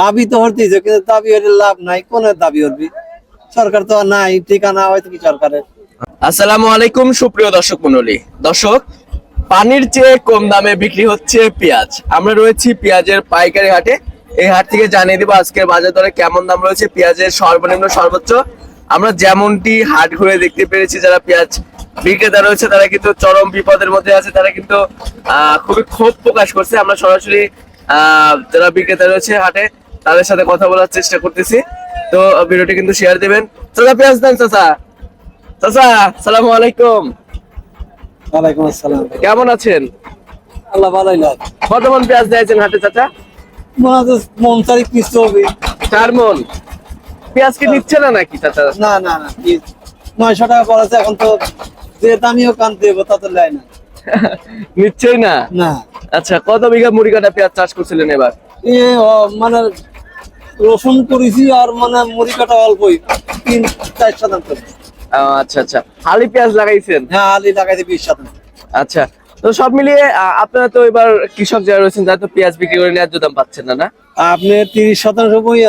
দাবি তো হতেইছে কিন্তু দাবি হলে লাভ নাই কোন দাবি হবি সরকার তো নাই ঠিকানা হয়তো কি সরকারের? আসসালামু আলাইকুম সুপ্রিয় দর্শক মণ্ডলী। দর্শক পানির চেয়ে কম দামে বিক্রি হচ্ছে পেঁয়াজ। আমরা রয়েছি পেঁয়াজের পাইকারি হাটে। এই হাট থেকে জানিয়ে দিব আজকের বাজার দরে কেমন দাম রয়েছে পেঁয়াজের সর্বনিম্ন সর্বোচ্চ। আমরা যেমনটি হাট ঘুরে দেখতে পেরেছি যারা পেঁয়াজ বিক্রেতা রয়েছে তারা কিন্তু চরম বিপদের মধ্যে আছে তারা কিন্তু আহ, খুবই ক্ষোভ প্রকাশ করছে। আমরা সরাসরি আহ, যারা বিক্রেতা রয়েছে হাটে তাদের সাথে কথা বলার চেষ্টা করতেছি। তো ভিডিওটি কিন্তু শেয়ার দিবেন। চাচা পেঁয়াজ দেন চাচা। চাচা সালামু আলাইকুম। ওয়ালাইকুম আসসালাম। কেমন আছেন? আল্লাহ ভালোই লাগ বর্তমান পেঁয়াজ দিয়েছেন হাটে চাচা? মন তারিখ কিস্তি হবে। চার মন। পেঁয়াজ কি নিচ্ছে না নাকি চাচা? না না না নয়শো টাকা পড়েছে এখন তো যে দামিও কান দেবো তা তো লেয় না। নিচ্ছেই না? না। আচ্ছা কত বিঘা মুড়ি কাটা পেঁয়াজ চাষ করছিলেন এবার? মানে রসুন করেছি আর মানে মুড়ি কাটা অল্পই। তিন চার শতাংশ আচ্ছা আচ্ছা। হালি পেঁয়াজ লাগাইছেন? হ্যাঁ আলি লাগাইছে বিশ শতাংশ আচ্ছা। তো সব মিলিয়ে আপনারা তো এবার কৃষক যারা রয়েছেন তারা তো পেঁয়াজ বিক্রি করে ন্যায্য দাম পাচ্ছেন না না? আপনি তিরিশ শতাংশ বই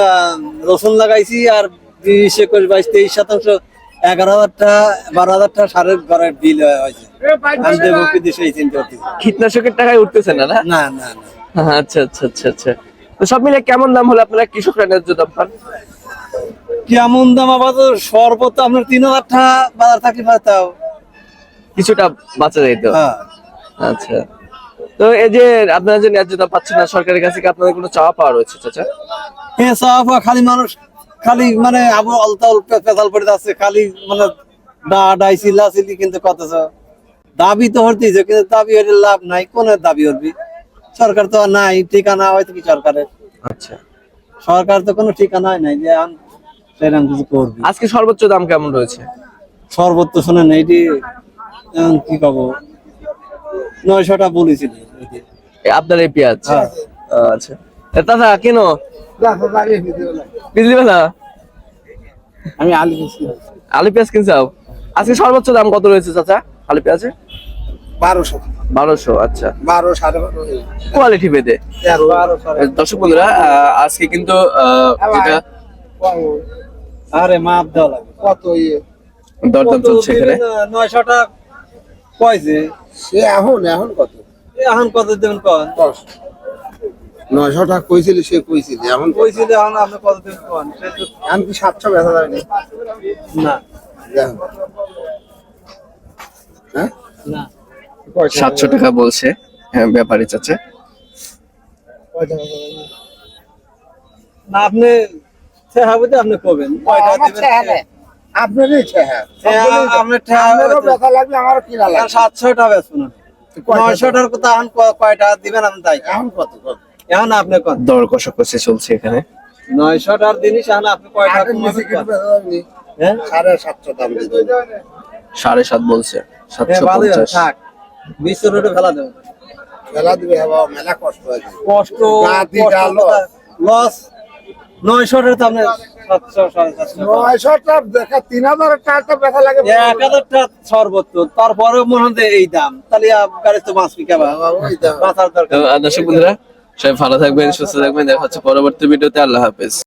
রসুন লাগাইছি আর বিশ একুশ বাইশ তেইশ শতাংশ এগারো হাজার টাকা বারো হাজার টাকা সারের ঘরের বিল হয়েছে। আমি দেবো কি দিয়ে সেই চিন্তা করতেছি কীটনাশকের টাকায় উঠতেছে না না? না না না। আচ্ছা আচ্ছা আচ্ছা আচ্ছা। তো সব মিলে কেমন দাম হলে আপনারা কৃষকরা ন্যায্য দাম পান? কেমন দাম আপাতত সর্বোচ্চ আপনার তিন হাজার টাকা বাজার থাকলে পাতাও কিছুটা বাঁচা যাইতো হ্যাঁ। আচ্ছা। তো এই যে আপনারা যে ন্যায্য দাম পাচ্ছেন না সরকারের কাছে কি আপনাদের কোনো চাওয়া পাওয়া রয়েছে চাচা? হ্যাঁ সাফা খালি মানুষ খালি মানে আবু অলতা পেতাল পড়ে যাচ্ছে খালি মানে ডা ডাই চিল্লা চিল্লি কিন্তু কত দাবি তো হতেইছে কিন্তু দাবি হলে লাভ নাই কোন দাবি হবি? সরকার তো আর নাই ঠিকানা হয়তো কি সরকারের? আচ্ছা। সরকার তো কোনো ঠিকানা নাই যে সেরকম কিছু করবি। আজকে সর্বোচ্চ দাম কেমন রয়েছে? সর্বোচ্চ শোনেন এইটি এখন কি কব? নয়শোটা বলেছিল এ, আপনার এই পেঁয়াজ? হ্যাঁ। আচ্ছা। এ, দাদা কেন? বিজলি বেলা? আমি আলি আলু পেঁয়াজ কিনছাও? আজকে সর্বোচ্চ দাম কত রয়েছে চাচা আলু পেঁয়াজে বারোশো। বারোশো আচ্ছা। বারো সাড়ে বারো কোয়ালিটি সাড়ে দর্শক বন্ধুরা আজকে কিন্তু আরে মাপ দেওয়া লাগে কত ইয়ে? দরদাম চলছে এখানে? নয়শোটা কয়ছে সে এখন এখন কত? এখন কত দেবেন কন নয়শো টাকা কইছিলি সে কইছিলি এখন কইছিল এখন আপনি কত দেবেন কন এখন কি সাতশো বেচা যায়নি? না। হ্যাঁ? না। সাতশো টাকা বলছে হ্যাঁ ব্যাপারী চাচা। না আপনি আপনি কবেন? কয়টা দেবেন? আপনারই ইচ্ছা হ্যাঁ ঠেহা আপনি ঠেহা আমারও ব্যথা লাগবে আমারও কিনা লাগবে। সাতশোটা বেচবো না। নয়শোটার কথা এখন ক- কয়টা দিবেন আপনি তাই? এখন কত কত? এখন আপনি কন দর কষাকষি চলছে এখানে। নয়শোটার জিনিস এখন আপনি কয়টা কমাবেন হ্যাঁ? সাড়ে সাতশো দাম দিতে সাড়ে সাত বলছে হ্যাঁ সাতশো ভালোই হবে, পঞ্চাশ। থাক। বিশ্ব রোডে ফেলা দেবেন মেলা দিবে মেলা কষ্ট আছে কষ্ট লস। নয়শোটার তো আপনার সাতশো সাড়ে সাতশো। নয়শো টাকা দেখা তিন হাজার টাকা ব্যথা লাগে। এক হাজারটা সর্বোচ্চ। তারপরে মনে হয় এই দাম। তাহলে গাড়ি তো দরকার তো, দর্শক বন্ধুরা সবাই ভালো থাকবেন সুস্থ থাকবেন। দেখা হচ্ছে পরবর্তী ভিডিওতে। আল্লাহ হাফেজ।